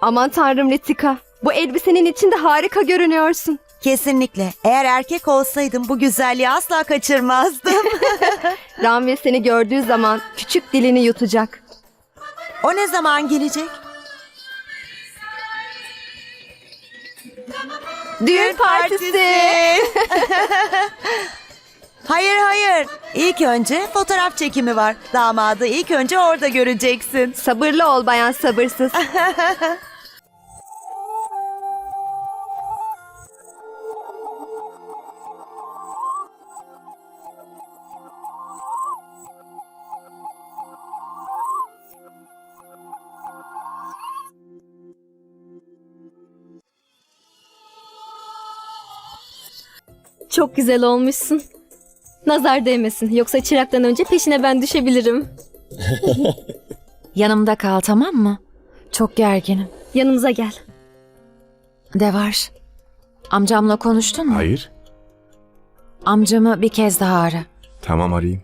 Aman tanrım Ritika. Bu elbisenin içinde harika görünüyorsun. Kesinlikle. Eğer erkek olsaydım bu güzelliği asla kaçırmazdım. Ranvir seni gördüğü zaman küçük dilini yutacak. o ne zaman gelecek? Düğün partisi. hayır hayır. İlk önce fotoğraf çekimi var. Damadı ilk önce orada göreceksin. Sabırlı ol bayan sabırsız. Çok güzel olmuşsun. Nazar değmesin. Yoksa çıraktan önce peşine ben düşebilirim. Yanımda kal tamam mı? Çok gerginim. Yanımıza gel. De var. Amcamla konuştun mu? Hayır. Amcamı bir kez daha ara. Tamam arayayım.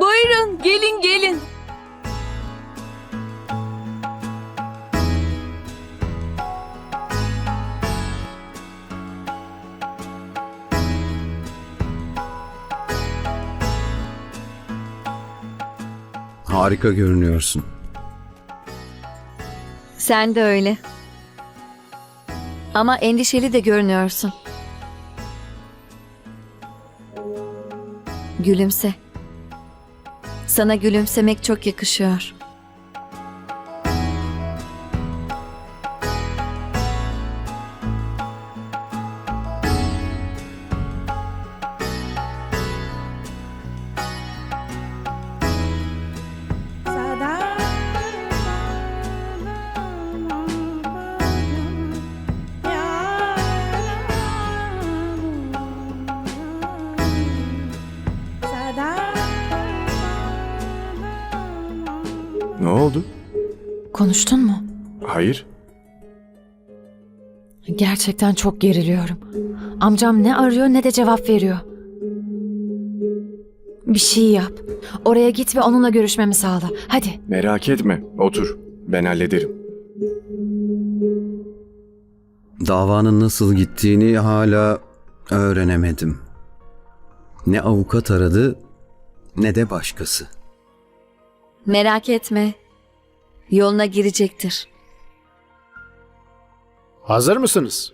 Buyurun gelin gelin. Harika görünüyorsun. Sen de öyle. Ama endişeli de görünüyorsun. Gülümse. Sana gülümsemek çok yakışıyor. Ne oldu? Konuştun mu? Hayır. Gerçekten çok geriliyorum. Amcam ne arıyor ne de cevap veriyor. Bir şey yap. Oraya git ve onunla görüşmemi sağla. Hadi. Merak etme. Otur. Ben hallederim. Davanın nasıl gittiğini hala öğrenemedim. Ne avukat aradı ne de başkası. Merak etme. Yoluna girecektir. Hazır mısınız?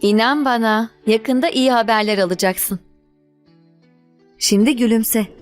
İnan bana, yakında iyi haberler alacaksın. Şimdi gülümse.